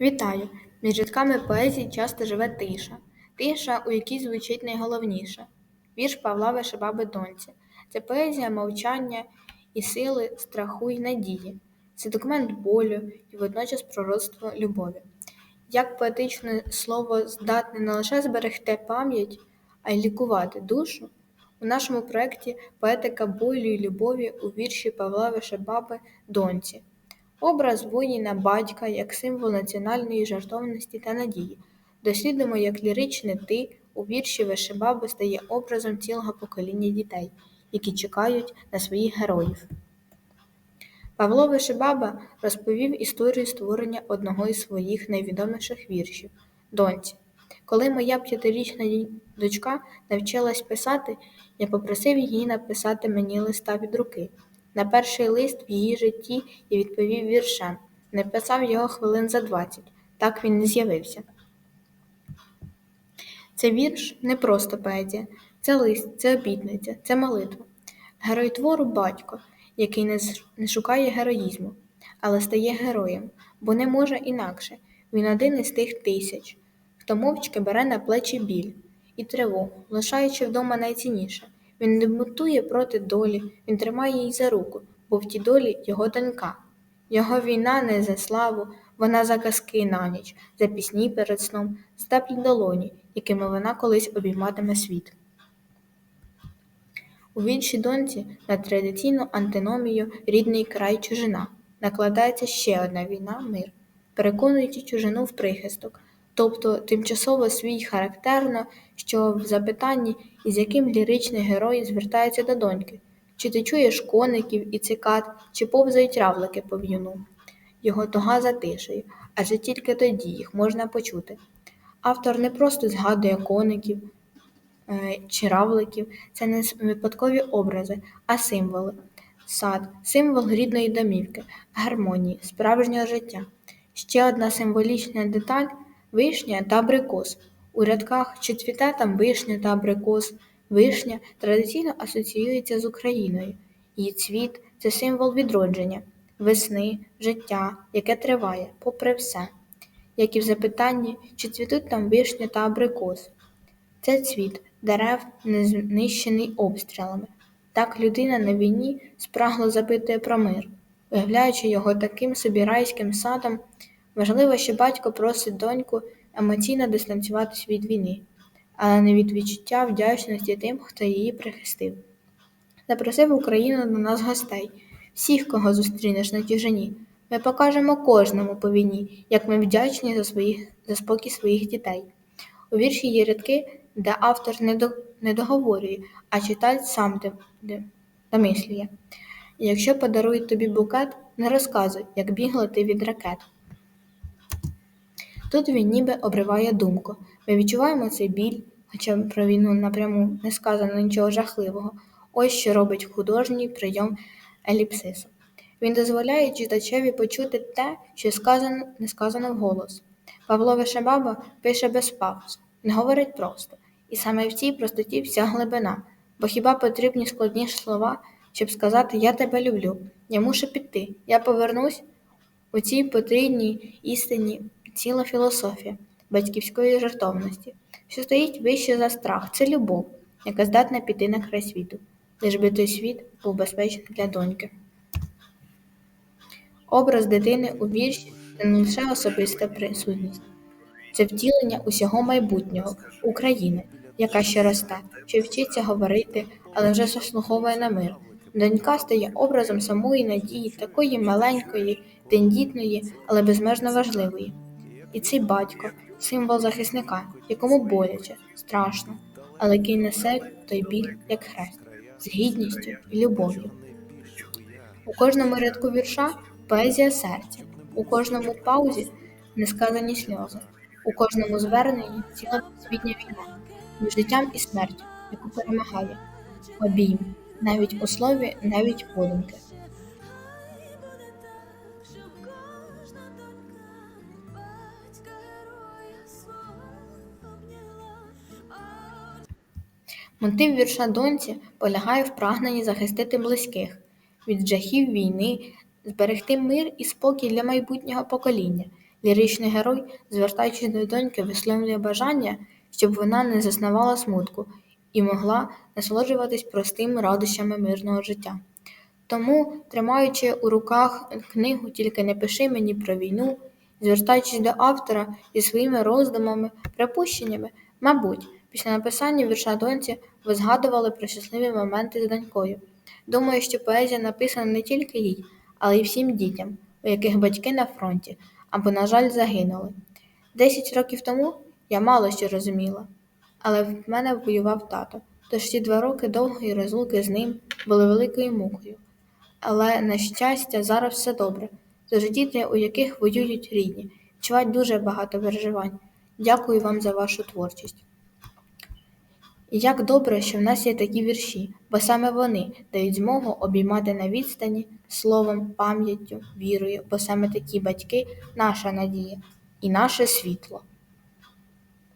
Вітаю! Між рядками поезії часто живе тиша, тиша, у якій звучить найголовніше. Вірш Павла Вишебаби Донці. Це поезія мовчання і сили, страху й надії. Це документ болю і водночас пророцтво любові. Як поетичне слово здатне не лише зберегти пам'ять, а й лікувати душу, у нашому проєкті поетика болю і любові у вірші Павла Вишебаби Донці. Образ воїна батька як символ національної жартовності та надії. Дослідимо, як ліричне ти у вірші Вишибаби стає образом цілого покоління дітей, які чекають на своїх героїв. Павло Вишибаба розповів історію створення одного із своїх найвідоміших віршів Доньці. Коли моя п'ятирічна дочка навчилась писати, я попросив її написати мені листа від руки. На перший лист в її житті я відповів віршем, написав його хвилин за двадцять, так він не з'явився. Це вірш не просто поезія, це лист, це обітниця, це молитва. Герой твору батько, який не шукає героїзму, але стає героєм, бо не може інакше. Він один із тих тисяч, хто мовчки бере на плечі біль і тривогу, лишаючи вдома найцінніше. Він не бунтує проти долі, він тримає її за руку, бо в тій долі його донька. Його війна не за славу, вона за казки на ніч, за пісні перед сном, за теплі долоні, якими вона колись обійматиме світ. У вірші доньці на традиційну антиномію рідний край чужина накладається ще одна війна мир, переконуючи чужину в прихисток, тобто тимчасово свій характерно, що в запитанні, із яким ліричний герой звертається до доньки, чи ти чуєш коників і цикад, чи повзають равлики по в'юну. Його туга затишує, адже тільки тоді їх можна почути. Автор не просто згадує коників е, чи равликів, це не випадкові образи, а символи. Сад, символ рідної домівки, гармонії, справжнього життя. Ще одна символічна деталь вишня та абрикос. У рядках чи цвіте там вишня та абрикос. Вишня традиційно асоціюється з Україною. Її цвіт це символ відродження, весни, життя, яке триває, попри все. Як і в запитанні, чи цвітуть там вишня та абрикос. Це цвіт дерев, не знищений обстрілами. Так людина на війні спрагло запитує про мир, уявляючи його таким собі райським садом, важливо, що батько просить доньку емоційно дистанціюватись від війни, але не від відчуття вдячності тим, хто її прихистив. Запросив Україну до нас гостей, всіх, кого зустрінеш на тяжині. Ми покажемо кожному по війні, як ми вдячні за своїх, за спокій своїх дітей. У вірші є рядки, де автор не, до, не договорює, а читач сам домислює. Якщо подарують тобі букет, не розказуй, як бігла ти від ракет. Тут він ніби обриває думку. Ми відчуваємо цей біль, хоча про війну напряму не сказано нічого жахливого. Ось що робить художній прийом еліпсису. Він дозволяє читачеві почути те, що сказано, не сказано вголос. Павло Вишебаба пише без пауз, не говорить просто, і саме в цій простоті вся глибина, бо хіба потрібні складні слова, щоб сказати Я тебе люблю, я мушу піти, я повернусь у цій потрібній істині ціла філософія батьківської жартовності, що стоїть вище за страх, це любов, яка здатна піти на край світу, лиш би той світ був безпечний для доньки. Образ дитини у вірші це не лише особиста присутність, це втілення усього майбутнього України, яка ще росте, що вчиться говорити, але вже заслуговує на мир. Донька стає образом самої надії, такої маленької, тендітної, але безмежно важливої. І цей батько символ захисника, якому боляче, страшно, але який несе той біль, як хрест, з гідністю і любов'ю. У кожному рядку вірша поезія серця, у кожному паузі несказані сльози, у кожному зверненні ціла світня війна, між життям і смертю, яку перемагає, обійм, навіть у слові, навіть подумки. Мотив вірша доньці полягає в прагненні захистити близьких від жахів війни, зберегти мир і спокій для майбутнього покоління. Ліричний герой, звертаючись до доньки, висловлює бажання, щоб вона не зазнавала смутку і могла насолоджуватись простими радощами мирного життя. Тому, тримаючи у руках книгу Тільки не пиши мені про війну, звертаючись до автора зі своїми роздумами, припущеннями, мабуть, після написання вірша доньці ви згадували про щасливі моменти з донькою. Думаю, що поезія написана не тільки їй, але й всім дітям, у яких батьки на фронті або, на жаль, загинули. Десять років тому я мало що розуміла, але в мене воював тато, тож ті два роки довгої розлуки з ним були великою мукою. Але, на щастя, зараз все добре. Тож діти, у яких воюють рідні, відчувають дуже багато переживань. Дякую вам за вашу творчість. І як добре, що в нас є такі вірші, бо саме вони дають змогу обіймати на відстані словом, пам'яттю, вірою, бо саме такі батьки наша надія і наше світло.